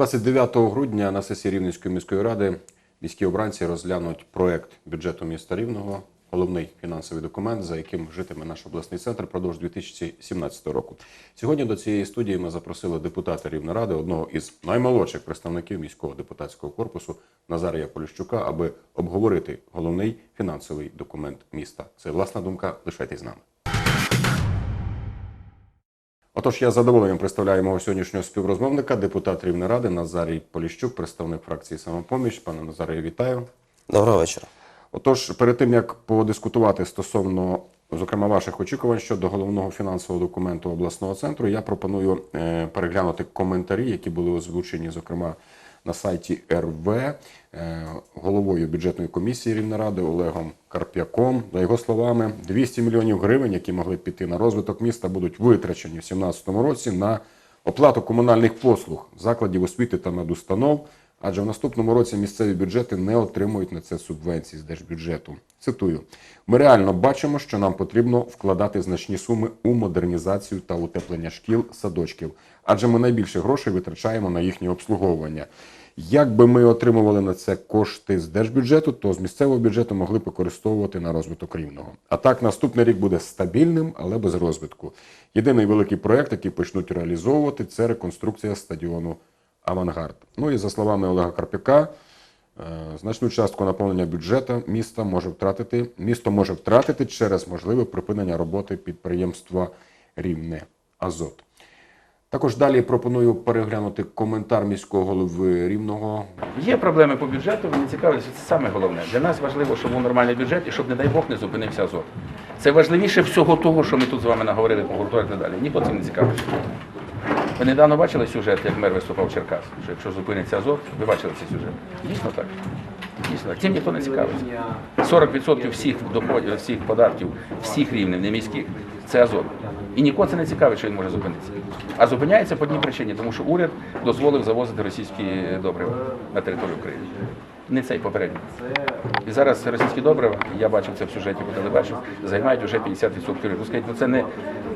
29 грудня на сесії Рівненської міської ради міські обранці розглянуть проект бюджету міста Рівного, головний фінансовий документ, за яким житиме наш обласний центр продовж 2017 року. Сьогодні до цієї студії ми запросили депутата Рівнеради, одного із наймолодших представників міського депутатського корпусу Назарія Поліщука, аби обговорити головний фінансовий документ міста. Це власна думка. Лишайтесь з нами. Отож, я з задоволенням представляю мого сьогоднішнього співрозмовника, депутат Рівнеради Назарій Поліщук, представник фракції самопоміч. Пане Назарію, вітаю. Доброго вечора. Отож, перед тим як подискутувати стосовно, зокрема, ваших очікувань щодо головного фінансового документу обласного центру, я пропоную е, переглянути коментарі, які були озвучені, зокрема, на сайті РВ е, головою бюджетної комісії Рівнеради Олегом Карп'яком. За його словами, 200 мільйонів гривень, які могли піти на розвиток міста, будуть витрачені в 2017 році на оплату комунальних послуг закладів освіти та медустанов. Адже в наступному році місцеві бюджети не отримують на це субвенції з держбюджету. Цитую: ми реально бачимо, що нам потрібно вкладати значні суми у модернізацію та утеплення шкіл, садочків, адже ми найбільше грошей витрачаємо на їхнє обслуговування. Якби ми отримували на це кошти з держбюджету, то з місцевого бюджету могли б використовувати на розвиток рівного. А так наступний рік буде стабільним, але без розвитку. Єдиний великий проект, який почнуть реалізовувати, це реконструкція стадіону Авангард. Ну і за словами Олега Карпюка, е, значну частку наповнення бюджету міста може втратити місто може втратити через можливе припинення роботи підприємства Рівне Азот. Також далі пропоную переглянути коментар міського голови Рівного Є проблеми по бюджету, ви не цікавилися, це саме головне. Для нас важливо, щоб був нормальний бюджет і щоб, не дай Бог, не зупинився азот. Це важливіше всього того, що ми тут з вами наговорили по гурту і так далі. Ніхто цим не цікавиться. Ви недавно бачили сюжет, як мер виступав в Черкас, що якщо зупиниться азот, ви бачили цей сюжет? Дійсно так. Дійсно. Цим ніхто не цікавиться. 40% всіх доходів, всіх податків, всіх рівнів, не міських, це азот. І нікого це не цікавить, що він може зупинитися. А зупиняється по одній причині, тому що уряд дозволив завозити російські добрива на територію України. Не цей попередній. І зараз російські добрива, я бачив це в сюжеті по телебачив, займають вже 50% ринку. Скажіть, ну це не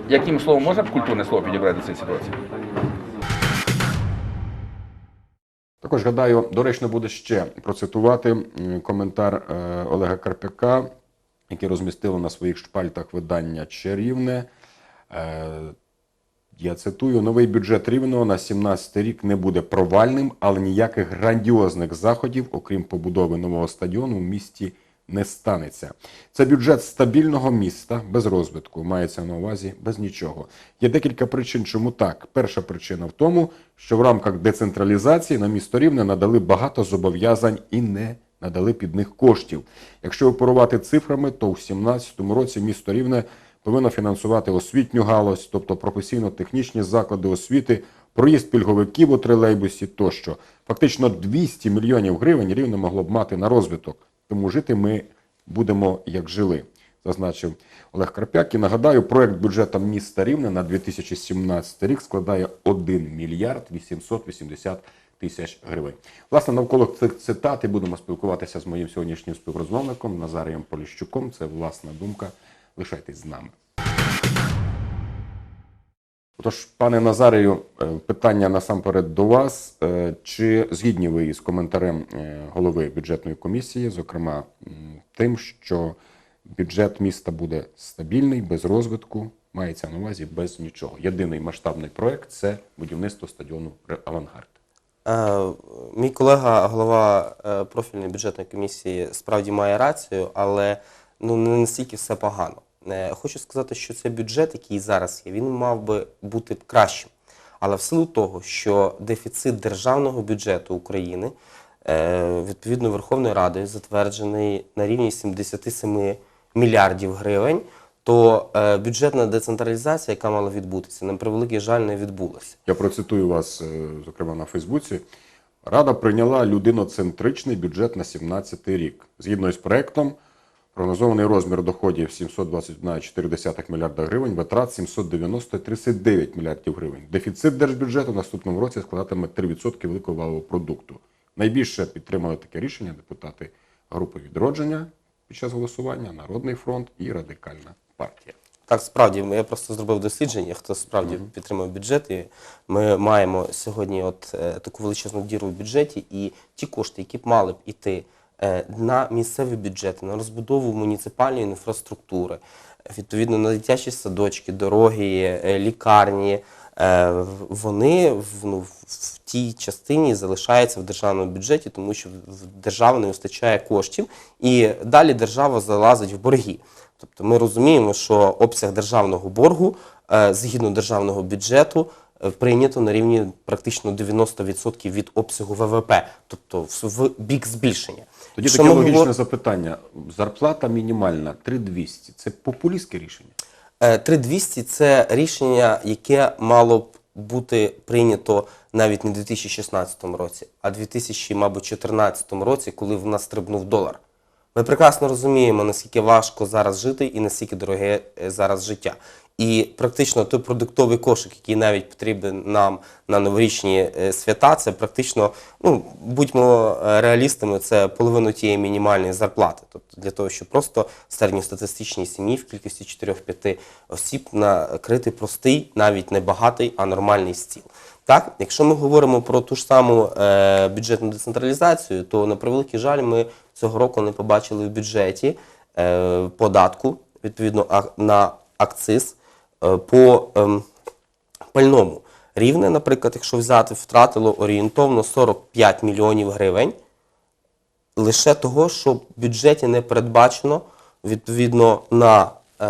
яким словом можна б культурне слово підібрати до цієї ситуації? Також гадаю, доречно буде ще процитувати коментар е, Олега Карпяка, який розмістило на своїх шпальтах видання Чарівне. Е, Я цитую: новий бюджет рівного на 17 рік не буде провальним, але ніяких грандіозних заходів, окрім побудови нового стадіону, в місті не станеться. Це бюджет стабільного міста без розвитку, мається на увазі без нічого. Є декілька причин, чому так. Перша причина в тому, що в рамках децентралізації на місто рівне надали багато зобов'язань і не надали під них коштів. Якщо оперувати цифрами, то у 2017 році місто рівне повинно фінансувати освітню галузь, тобто професійно-технічні заклади освіти, проїзд пільговиків у тролейбусі тощо. Фактично 200 мільйонів гривень рівне могло б мати на розвиток. Тому жити ми будемо як жили, зазначив Олег Карпяк. І нагадаю, проект бюджету міста Рівне на 2017 рік складає 1 мільярд 880 тисяч гривень. Власне, навколо цих цитат і будемо спілкуватися з моїм сьогоднішнім співрозмовником Назарієм Поліщуком. Це власна думка. Лишайтесь з нами. Отож, пане Назарію, е, питання насамперед до вас. Е, Чи згідні ви із коментарем е, голови бюджетної комісії, зокрема тим, що бюджет міста буде стабільний, без розвитку, мається на увазі без нічого. Єдиний масштабний проект це будівництво стадіону Авангард. Мій колега, голова профільної бюджетної комісії, справді має рацію, але ну не настільки все погано. Е, Хочу сказати, що цей бюджет, який зараз є, він мав би бути кращим. Але в силу того, що дефіцит державного бюджету України е, відповідно Верховною Радою затверджений на рівні 77 мільярдів гривень, то е, бюджетна децентралізація, яка мала відбутися, на превеликий жаль, не відбулася. Я процитую вас, зокрема, на Фейсбуці. Рада прийняла людиноцентричний бюджет на 17 рік. Згідно із проектом, прогнозований розмір доходів 721,4 мільярда гривень, витрат 790,39 мільярдів гривень. Дефіцит держбюджету в наступному році складатиме 3% великого валового продукту. Найбільше підтримали таке рішення депутати групи відродження під час голосування, Народний фронт і Радикальна партія. Так, справді, я просто зробив дослідження, хто справді підтримав бюджет. І ми маємо сьогодні от е, таку величезну діру в бюджеті, і ті кошти, які б мали б іти на місцеві бюджети, на розбудову муніципальної інфраструктури, відповідно на дитячі садочки, дороги, е, лікарні, е, вони в, ну, в- тій частині залишаються в державному бюджеті, тому що в держави не вистачає коштів, і далі держава залазить в борги. Тобто ми розуміємо, що обсяг державного боргу е, згідно державного бюджету е, прийнято на рівні практично 90% від обсягу ВВП, тобто в бік збільшення. Тоді таке логічне запитання. Зарплата мінімальна 3200. Це популістське рішення? Е, 3200 – це рішення, яке мало б бути прийнято навіть не в 2016 році, а в 2014 році, коли в нас стрибнув долар. Ми прекрасно розуміємо, наскільки важко зараз жити і наскільки дороге е, зараз життя. І практично той продуктовий кошик, який навіть потрібен нам на новорічні е, свята, це практично, ну будьмо е, реалістами, це половина тієї мінімальної зарплати. Тобто для того, щоб просто середньостатистичній сім'ї в кількості 4-5 осіб накрити простий, навіть не багатий, а нормальний стіл. Так, якщо ми говоримо про ту ж саму е, бюджетну децентралізацію, то на превеликий жаль, ми цього року не побачили в бюджеті е, податку відповідно на акциз по ем, пальному. Рівне, наприклад, якщо взяти, втратило орієнтовно 45 мільйонів гривень лише того, що в бюджеті не передбачено відповідно на е,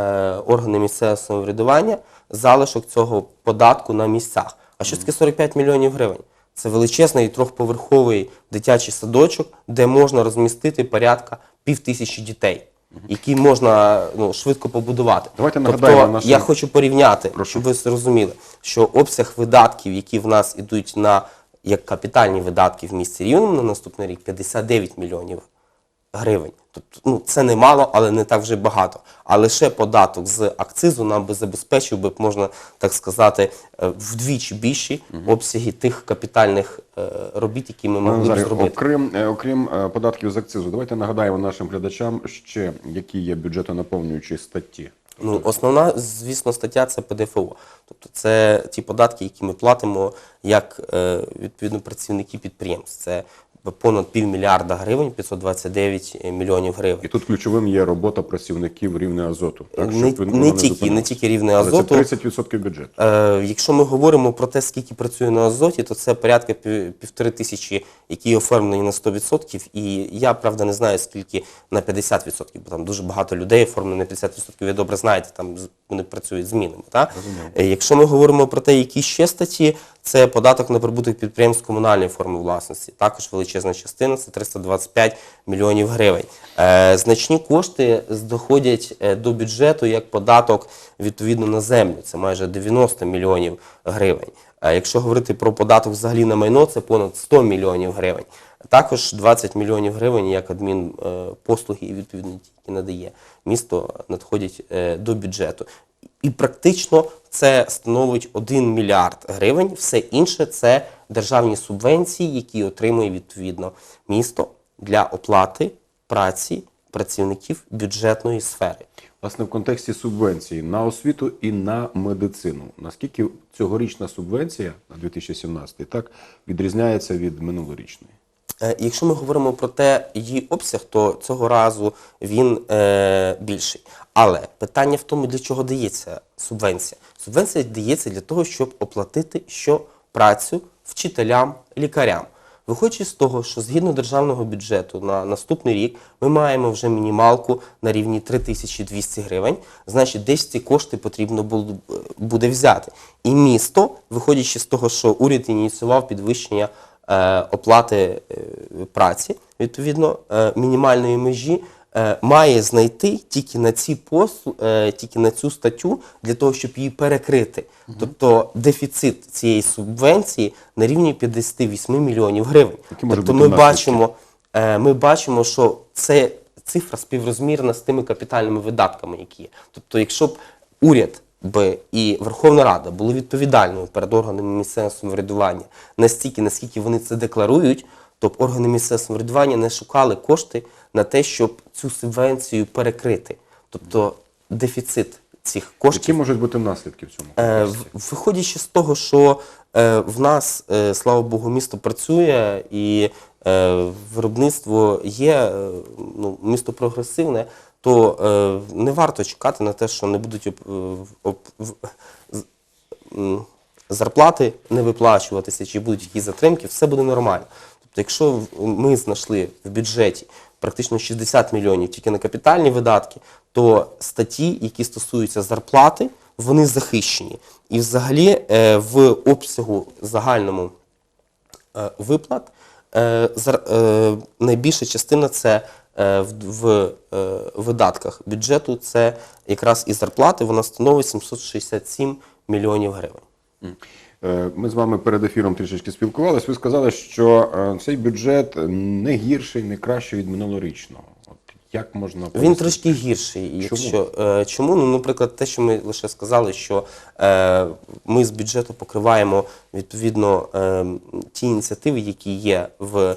органи місцевого самоврядування залишок цього податку на місцях. А що таке 45 мільйонів гривень? Це величезний трьохповерховий дитячий садочок, де можна розмістити порядка пів тисячі дітей, які можна ну, швидко побудувати. Давайте тобто, нашим- я хочу порівняти, Прошу. щоб ви зрозуміли, що обсяг видатків, які в нас ідуть на як капітальні видатки в місті Рівному на наступний рік 59 мільйонів гривень. Тобто, ну це не мало, але не так вже багато. А лише податок з акцизу нам би забезпечив би, можна так сказати, е, вдвічі більші обсяги тих капітальних е, робіт, які ми могли б зробити. окрім, е, окрім податків з акцизу, давайте нагадаємо нашим глядачам ще, які є бюджетонаповнюючі статті. Ну, основна, звісно, стаття це ПДФО. Тобто це ті податки, які ми платимо як відповідно працівники підприємств. Це понад півмільярда гривень, 529 мільйонів гривень. І тут ключовим є робота працівників рівня азоту. Так, не, щоб воно не, тільки, не тільки рівне Але азоту. Це 30% бюджету. Е, якщо ми говоримо про те, скільки працює на азоті, то це порядка пів- півтори тисячі, які оформлені на 100%. І я, правда, не знаю, скільки на 50%, бо там дуже багато людей оформлено на 50%. Ви добре знаєте, там вони працюють змінами. Так? Е, Якщо ми говоримо про те, які ще статті, це податок на прибуток підприємств комунальної форми власності. Також величезна частина це 325 мільйонів гривень. Е, значні кошти доходять е, до бюджету як податок відповідно на землю. Це майже 90 мільйонів гривень. А якщо говорити про податок взагалі на майно, це понад 100 мільйонів гривень. Також 20 мільйонів гривень як адмінпослуги, відповідно, ті, які надає місто, надходять е, до бюджету. І практично це становить 1 мільярд гривень. Все інше це державні субвенції, які отримує відповідно місто для оплати праці працівників бюджетної сфери. Власне, в контексті субвенції на освіту і на медицину. Наскільки цьогорічна субвенція на 2017 так відрізняється від минулорічної? Е, Якщо ми говоримо про те, її обсяг, то цього разу він е, більший. Але питання в тому, для чого дається субвенція. Субвенція дається для того, щоб оплатити що працю вчителям, лікарям. Виходячи з того, що згідно державного бюджету на наступний рік ми маємо вже мінімалку на рівні 3200 гривень, значить десь ці кошти потрібно буде взяти. І місто, виходячи з того, що уряд ініціював підвищення оплати е, праці, відповідно, е, мінімальної межі, е, має знайти тільки на ці послу, е, тільки на цю статтю для того, щоб її перекрити. Тобто дефіцит цієї субвенції на рівні 58 мільйонів гривень. Які Тобто ми бачимо, е, ми бачимо, що це цифра співрозмірна з тими капітальними видатками, які є. Тобто, якщо б уряд би і Верховна Рада були відповідальними перед органами місцевого самоврядування настільки, наскільки вони це декларують, то б органи місцевого самоврядування не шукали кошти на те, щоб цю субвенцію перекрити. Тобто дефіцит цих коштів. Які можуть бути наслідки в цьому Е, Виходячи з того, що е, в нас, е, слава Богу, місто працює і е, виробництво є, е, ну, місто прогресивне, то е, не варто чекати на те, що не будуть м, зарплати не виплачуватися, чи будуть якісь затримки, все буде нормально. Тобто, якщо ми знайшли в бюджеті практично 60 мільйонів тільки на капітальні видатки, то статті, які стосуються зарплати, вони захищені. І взагалі е, в обсягу загальному е, виплат е, е, найбільша частина це е, в, в е, видатках бюджету, це якраз і зарплати, вона становить 767 мільйонів гривень. Е, Ми з вами перед ефіром трішечки спілкувалися. Ви сказали, що е, цей бюджет не гірший, не кращий від минулорічного. От як можна Він трошки гірший. Якщо, е, чому? Ну, наприклад, те, що ми лише сказали, що е, ми з бюджету покриваємо відповідно е, ті ініціативи, які є в е,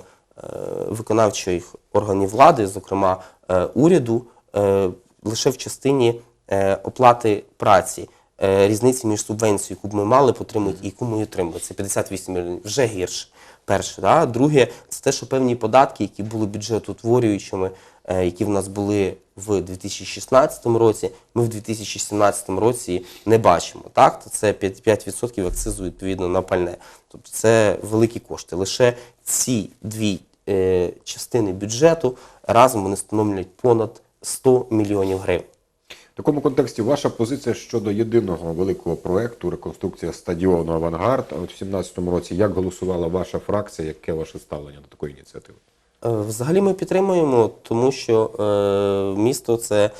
виконавчих органів влади, зокрема е, уряду, е, лише в частині е, оплати праці. Е, різниці між субвенцією, яку б ми мали отримати, і яку ми отримали. Це 58 мільйонів. Вже гірше. Перше, да? друге, це те, що певні податки, які були бюджетоутворюючими, е, які в нас були в 2016 році, ми в 2017 році не бачимо. Так? Це 5%, 5% акцизу відповідно на пальне. Тобто це великі кошти. Лише ці дві е, частини бюджету разом вони становлять понад 100 мільйонів гривень. В такому контексті ваша позиція щодо єдиного великого проекту реконструкція стадіону Авангард. А От в 2017 році як голосувала ваша фракція, яке ваше ставлення до такої ініціативи? Е, Взагалі ми підтримуємо, тому що е, місто це е, е,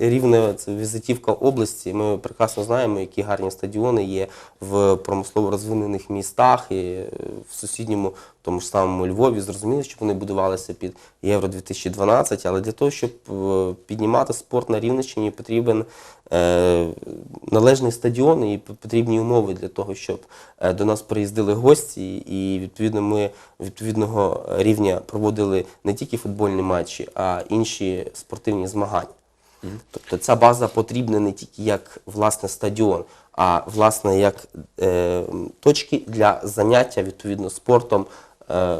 рівне це візитівка області. Ми прекрасно знаємо, які гарні стадіони є в промислово розвинених містах і е, в сусідньому, тому ж самому Львові. Зрозуміло, що вони будувалися під Євро 2012, але для того, щоб е, піднімати спорт на Рівненщині, потрібен е, належний стадіон і потрібні умови для того, щоб е, до нас приїздили гості, і відповідно ми відповідного рівня проводили не тільки футбольні матчі, а інші спортивні змагання. Тобто ця база потрібна не тільки як власне стадіон, а власне як е, точки для заняття відповідно спортом е,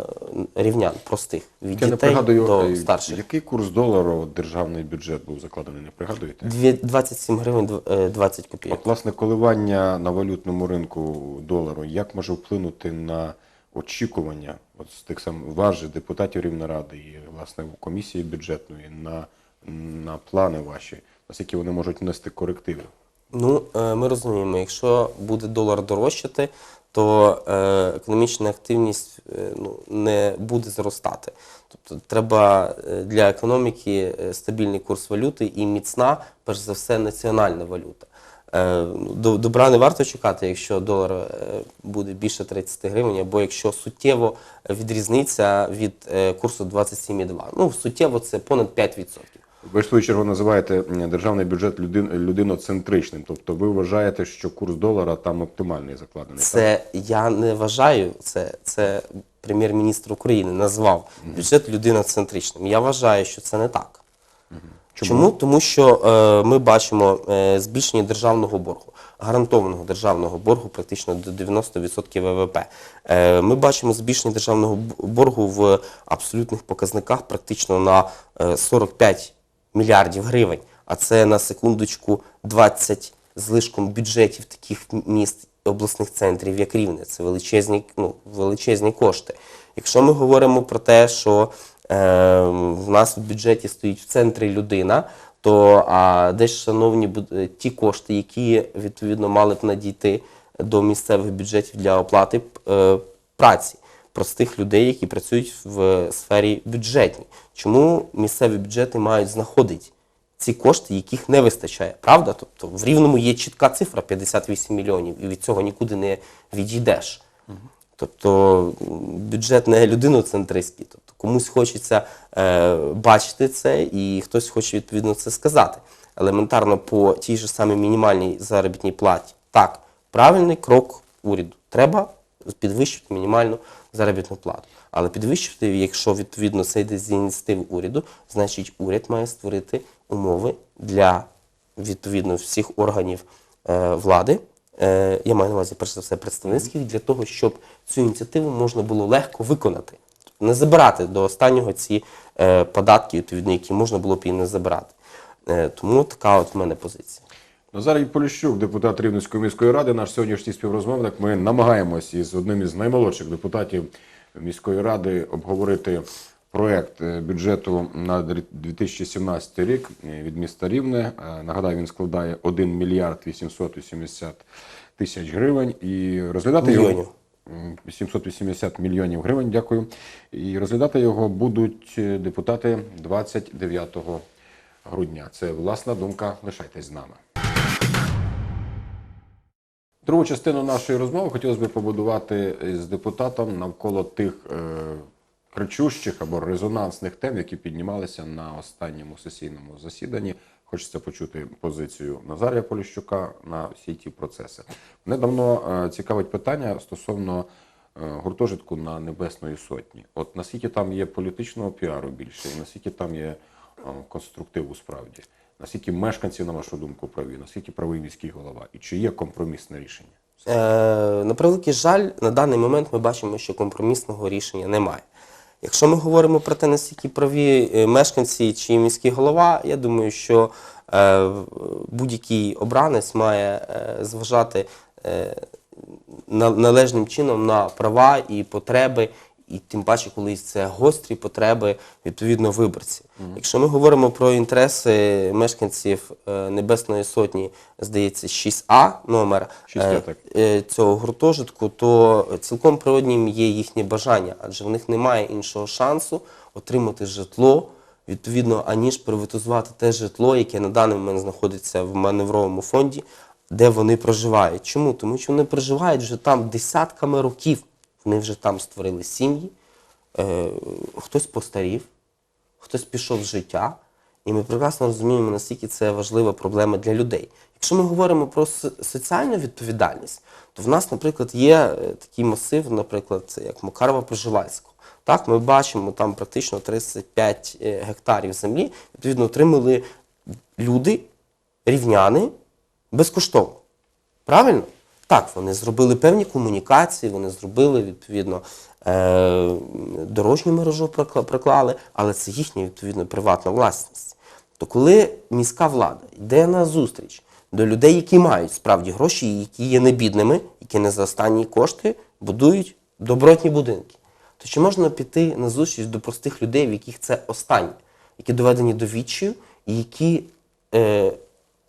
рівнян простих від Я не дітей пригадую, до е, старших. який курс долару в державний бюджет був закладений, не пригадуєте? Дві- 27 гривень дв- е, 20 копійок. От, власне, коливання на валютному ринку долару, як може вплинути на очікування от з тих сам вас же, депутатів Рівнеради і власне комісії бюджетної на, на плани ваші, наскільки вони можуть внести корективи? Ну, е, ми розуміємо, якщо буде долар дорожчати, то е, економічна активність е, ну, не буде зростати. Тобто треба для економіки стабільний курс валюти і міцна, перш за все, національна валюта. Ну, до- Добра не варто чекати, якщо долар буде більше 30 гривень, або якщо суттєво відрізниться від курсу 27,2. Ну, суттєво це понад 5%. Ви ж в свою чергу називаєте державний бюджет людин, людиноцентричним. Тобто ви вважаєте, що курс долара там оптимальний закладений? так? Це я не вважаю, це, це прем'єр-міністр України назвав бюджет людиноцентричним. Я вважаю, що це не так. Чому? Тому що е, ми бачимо е, збільшення державного боргу, гарантованого державного боргу практично до 90% ВВП. Е, ми бачимо збільшення державного боргу в абсолютних показниках практично на е, 45 мільярдів гривень. А це на секундочку 20 з лишком бюджетів таких міст обласних центрів, як Рівне. Це величезні, ну, величезні кошти. Якщо ми говоримо про те, що е, в нас в бюджеті стоїть в центрі людина, то а де ж, шановні, е, ті кошти, які відповідно мали б надійти до місцевих бюджетів для оплати е, праці простих людей, які працюють в сфері бюджетній. Чому місцеві бюджети мають знаходити ці кошти, яких не вистачає? Правда? Тобто в рівному є чітка цифра 58 мільйонів, і від цього нікуди не відійдеш. Тобто бюджет не людиноцентристський. Тобто комусь хочеться е, бачити це, і хтось хоче відповідно це сказати. Елементарно по тій же самій мінімальній заробітній платі. Так, правильний крок уряду. Треба підвищити мінімальну заробітну плату. Але підвищити, якщо відповідно це йде з ініціативи уряду, значить уряд має створити умови для відповідно всіх органів е, влади. Е, я маю на увазі перш за все представницьких, для того, щоб цю ініціативу можна було легко виконати. Не забирати до останнього ці е, податки, відповідно, які можна було б і не забирати. Е, тому така от в мене позиція. Назарій Поліщук, депутат Рівненської міської ради, наш сьогоднішній співрозмовник. Ми намагаємось із одним із наймолодших депутатів міської ради обговорити проект е, бюджету на 2017 рік е, від міста Рівне. Е, Нагадаю, він складає 1 мільярд 880 тисяч гривень і розглядати його. Мільйонів. М, 780 мільйонів гривень, дякую. І розглядати його будуть депутати 29 грудня. Це власна думка. Лишайтесь з нами. Другу частину нашої розмови хотілося б побудувати з депутатом навколо тих е, кричущих або резонансних тем, які піднімалися на останньому сесійному засіданні. Хочеться почути позицію Назарія Поліщука на всі ті процеси. Мене давно е, цікавить питання стосовно е, гуртожитку на Небесної Сотні. От наскільки там є політичного піару більше, і наскільки там є е, конструктиву справді, наскільки мешканці, на вашу думку, праві, наскільки правий міський голова, і чи є компромісне рішення? Е, на превеликий жаль, на даний момент ми бачимо, що компромісного рішення немає. Якщо ми говоримо про те, наскільки праві е, мешканці чи міський голова, я думаю, що е, будь-який обранець має е, зважати е, належним чином на права і потреби, і тим паче, коли це гострі потреби відповідно виборців. Якщо ми говоримо про інтереси мешканців е, Небесної Сотні, здається, 6А номер 6А, е, е, цього гуртожитку, то цілком природнім є їхнє бажання, адже в них немає іншого шансу отримати житло, відповідно, аніж приватизувати те житло, яке на даний момент знаходиться в маневровому фонді, де вони проживають. Чому? Тому що вони проживають вже там десятками років. Вони вже там створили сім'ї, е, хтось постарів, хтось пішов з життя, і ми прекрасно розуміємо, наскільки це важлива проблема для людей. Якщо ми говоримо про соціальну відповідальність, то в нас, наприклад, є е, такий масив, наприклад, як Макарова Проживальського. Так, ми бачимо там практично 35 е, гектарів землі, відповідно, отримали люди, рівняни, безкоштовно. Правильно? Так, вони зробили певні комунікації, вони зробили відповідно е, дорожню мережу проклали, але це їхня відповідно приватна власність. То коли міська влада йде на зустріч до людей, які мають справді гроші, які є небідними, які не за останні кошти будують добротні будинки, то чи можна піти на зустріч до простих людей, в яких це останнє, які доведені до відчаю, і які е,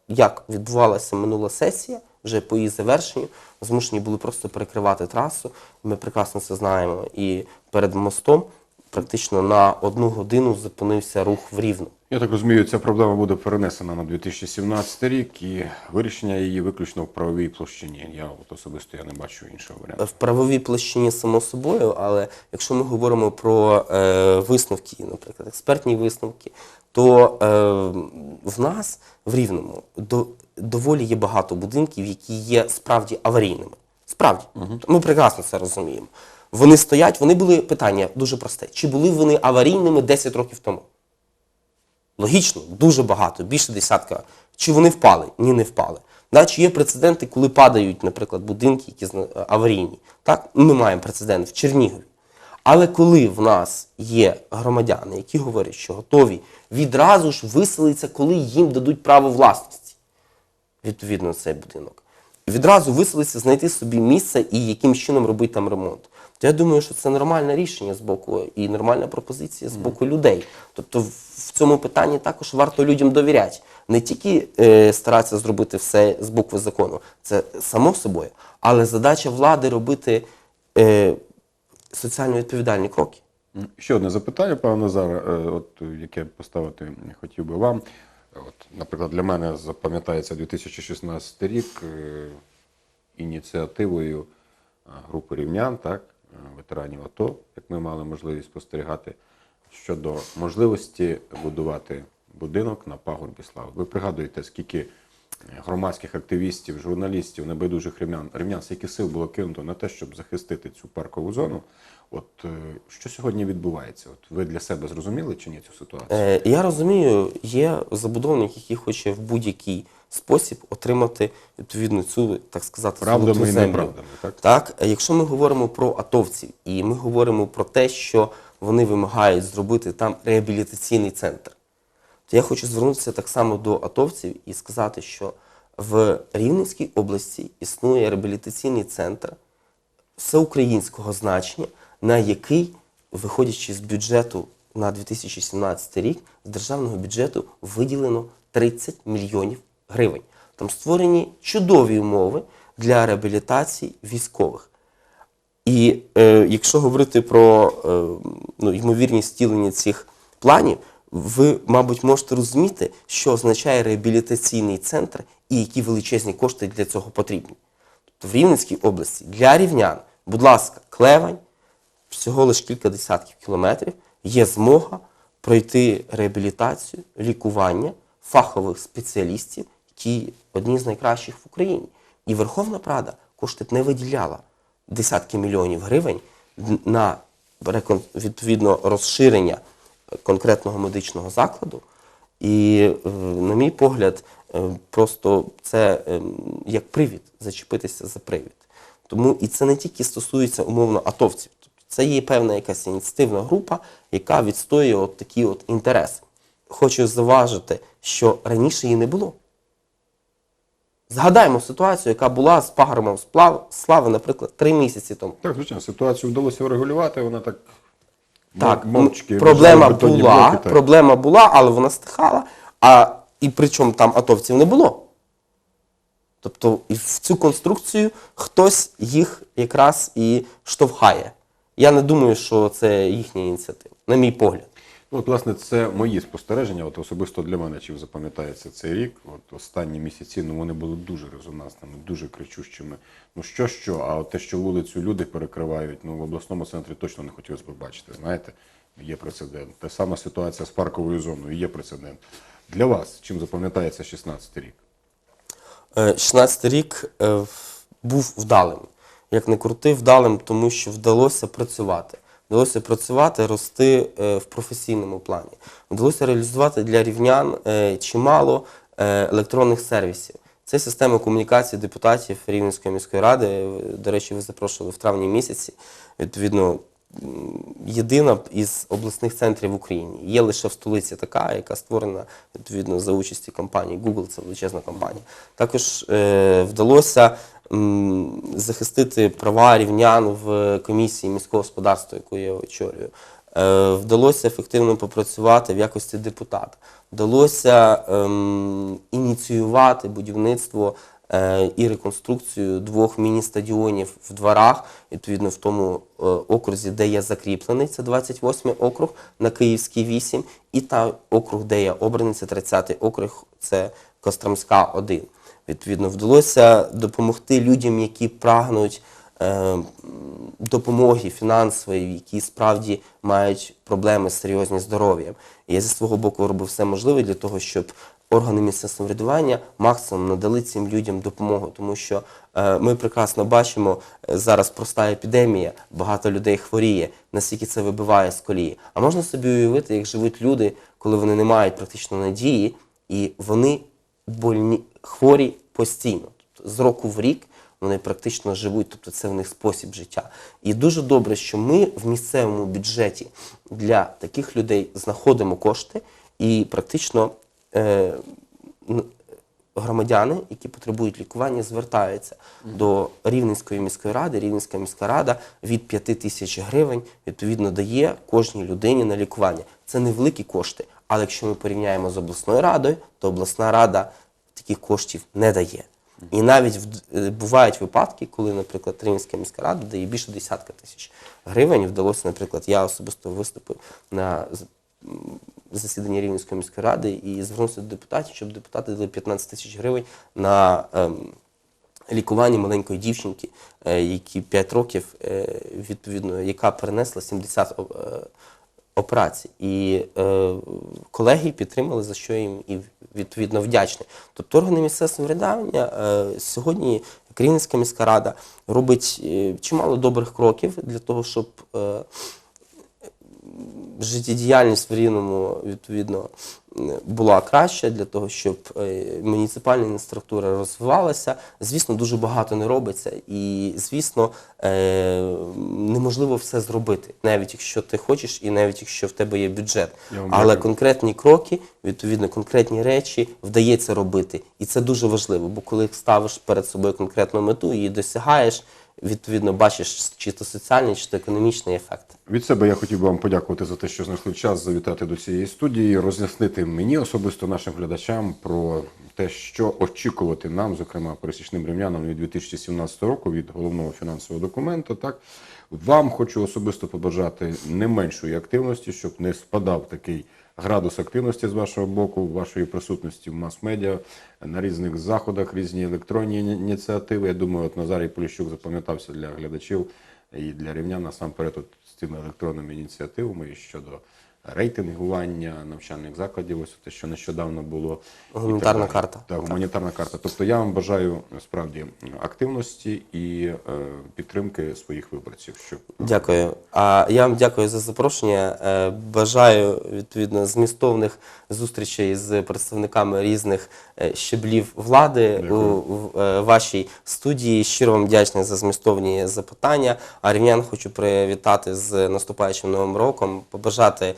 як відбувалася минула сесія, вже по її завершенню, змушені були просто перекривати трасу. Ми прекрасно це знаємо. І перед мостом практично на одну годину зупинився рух в Рівну. Я так розумію, ця проблема буде перенесена на 2017 рік і вирішення її виключно в правовій площині. Я от особисто я не бачу іншого варіанту. В правовій площині само собою, але якщо ми говоримо про е, висновки, наприклад, експертні висновки, то е, в нас в Рівному до, доволі є багато будинків, які є справді аварійними. Справді, ми прекрасно це розуміємо. Вони стоять, вони були питання дуже просте. Чи були вони аварійними 10 років тому? Логічно, дуже багато, більше десятка. Чи вони впали? Ні, не впали. Да, чи є прецеденти, коли падають, наприклад, будинки, які аварійні? Так, ми маємо прецедент в Чернігові. Але коли в нас є громадяни, які говорять, що готові відразу ж виселитися, коли їм дадуть право власності, відповідно на цей будинок, і відразу виселитися, знайти собі місце і яким чином робити там ремонт. То я думаю, що це нормальне рішення з боку і нормальна пропозиція з боку людей. Тобто в- цьому питанні також варто людям довіряти. Не тільки е, старатися зробити все з букви закону, це само собою, але задача влади робити е, соціально відповідальні кроки. Ще одне запитання, пане Назаре, е, от яке поставити хотів би вам. От, наприклад, для мене запам'ятається 2016 рік е, ініціативою групи рівнян, так, е, ветеранів АТО, як ми мали можливість спостерігати, щодо можливості будувати будинок на пагорбі слави. Ви пригадуєте, скільки громадських активістів, журналістів, небайдужих рівнян, рівнян, скільки сил було кинуто на те, щоб захистити цю паркову зону. От е, що сьогодні відбувається? От ви для себе зрозуміли чи ні цю ситуацію? Е, я розумію, є забудовник, який хоче в будь-який спосіб отримати відповідно цю, так сказати, Правдами і неправдами, так? Так, е, якщо ми говоримо про атовців, і ми говоримо про те, що вони вимагають зробити там реабілітаційний центр, то я хочу звернутися так само до атовців і сказати, що в Рівненській області існує реабілітаційний центр всеукраїнського значення, на який, виходячи з бюджету на 2017 рік, з державного бюджету виділено 30 мільйонів гривень. Там створені чудові умови для реабілітації військових. І е, якщо говорити про е, ну, ймовірність втілення цих планів, ви, мабуть, можете розуміти, що означає реабілітаційний центр і які величезні кошти для цього потрібні. Тобто в Рівненській області для рівнян, будь ласка, клевань, всього лише кілька десятків кілометрів, є змога пройти реабілітацію, лікування фахових спеціалістів, які одні з найкращих в Україні. І Верховна Рада кошти не виділяла десятки мільйонів гривень на відповідно розширення конкретного медичного закладу. І, е, на мій погляд, е, просто це е, як привід зачепитися за привід. Тому і це не тільки стосується умовно атовців. Тобто це є певна якась ініціативна група, яка відстоює от такі от інтереси. Хочу заважити, що раніше її не було. Згадаємо ситуацію, яка була з пагорбом слави, наприклад, три місяці тому. Так, звичайно, ситуацію вдалося врегулювати, вона так, Так, мовчки. проблема бетонні була, блоки, так. проблема була, але вона стихала. А і причому там атовців не було. Тобто і в цю конструкцію хтось їх якраз і штовхає. Я не думаю, що це їхня ініціатива, на мій погляд. Ну, от, власне, це мої спостереження. От особисто для мене чим запам'ятається цей рік. От останні місяці ну вони були дуже резонансними, дуже кричущими. Ну що, що, а от те, що вулицю люди перекривають, ну в обласному центрі точно не хотілося б бачити. Знаєте, є прецедент. Та сама ситуація з парковою зоною, є прецедент. Для вас чим запам'ятається 16 рік? Е, 16 рік е, був вдалим. Як не крути, вдалим, тому що вдалося працювати. Вдалося працювати, рости е, в професійному плані. Вдалося реалізувати для рівнян е, чимало е, електронних сервісів. Це система комунікації депутатів Рівненської міської ради. До речі, ви запрошували в травні місяці. Відповідно, єдина із обласних центрів в Україні. Є лише в столиці така, яка створена відповідно за участі компанії Google, це величезна компанія. Також е, вдалося захистити права рівнян в комісії міського господарства, яку я очолюю. Е, вдалося ефективно попрацювати в якості депутата. Вдалося ем, ініціювати будівництво е, і реконструкцію двох міні-стадіонів в дворах, відповідно в тому е, окрузі, де я закріплений, це 28 округ на Київській 8, і та округ, де я обраний, це 30 округ, це Костромська 1. Відповідно, вдалося допомогти людям, які прагнуть е, допомоги фінансової, які справді мають проблеми серйозні з здоров'ям. Я зі свого боку робив все можливе для того, щоб органи місцевого самоврядування максимум надали цим людям допомогу, тому що е, ми прекрасно бачимо е, зараз проста епідемія, багато людей хворіє, наскільки це вибиває з колії. А можна собі уявити, як живуть люди, коли вони не мають практично надії, і вони больні хворі постійно, тобто з року в рік. Вони практично живуть, тобто це в них спосіб життя. І дуже добре, що ми в місцевому бюджеті для таких людей знаходимо кошти і практично е, громадяни, які потребують лікування, звертаються до Рівненської міської ради. Рівненська міська рада від 5 тисяч гривень відповідно дає кожній людині на лікування. Це невеликі кошти, але якщо ми порівняємо з обласною радою, то обласна рада таких коштів не дає. І навіть е, бувають випадки, коли, наприклад, Рівненська міська рада дає більше десятка тисяч гривень. Вдалося, наприклад, я особисто виступив на з- м, засіданні Рівненської міської ради і звернувся до депутатів, щоб депутати дали 15 тисяч гривень на ем, лікування маленької дівчинки, е, які 5 років, е, відповідно, яка перенесла 70 е, операцій. І е, колеги підтримали, за що їм і відповідно вдячні. Тобто органи місцевого самоврядування е, сьогодні Крівницька міська рада робить е, чимало добрих кроків для того, щоб е, життєдіяльність в Рівному відповідно була краща для того, щоб е, муніципальна інфраструктура розвивалася. Звісно, дуже багато не робиться, і звісно, е, неможливо все зробити, навіть якщо ти хочеш, і навіть якщо в тебе є бюджет. Але конкретні кроки, відповідно, конкретні речі вдається робити. І це дуже важливо, бо коли ставиш перед собою конкретну мету і її досягаєш, відповідно бачиш чи то соціальний, чи то економічний ефект. Від себе я хотів би вам подякувати за те, що знайшли час завітати до цієї студії, роз'яснити мені особисто нашим глядачам про те, що очікувати нам, зокрема пересічним рівнянам від 2017 року від головного фінансового документу. Так вам хочу особисто побажати не меншої активності, щоб не спадав такий градус активності з вашого боку, вашої присутності в мас-медіа на різних заходах, різні електронні ініціативи. Я думаю, от Назарій Поліщук запам'ятався для глядачів і для рівнян насамперед от з цими електронними ініціативами щодо рейтингування навчальних закладів, ось те, що нещодавно було. Гуманітарна карта. Так, гуманітарна карта. Тобто я вам бажаю справді активності і е, підтримки своїх виборців. Щоб Дякую. А я вам дякую за запрошення. Е, Бажаю відповідно змістовних зустрічей з представниками різних е, щеблів влади у, Дякую. в е, вашій студії. Щиро вам вдячний за змістовні запитання. А рівнян хочу привітати з наступаючим новим роком, побажати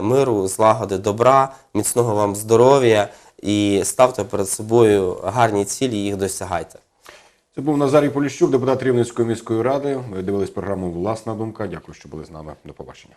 миру, злагоди, добра, міцного вам здоров'я і ставте перед собою гарні цілі, їх досягайте. це був Назарій Поліщук, депутат Рівненської міської ради. Ви дивились програму Власна думка. Дякую, що були з нами. До побачення.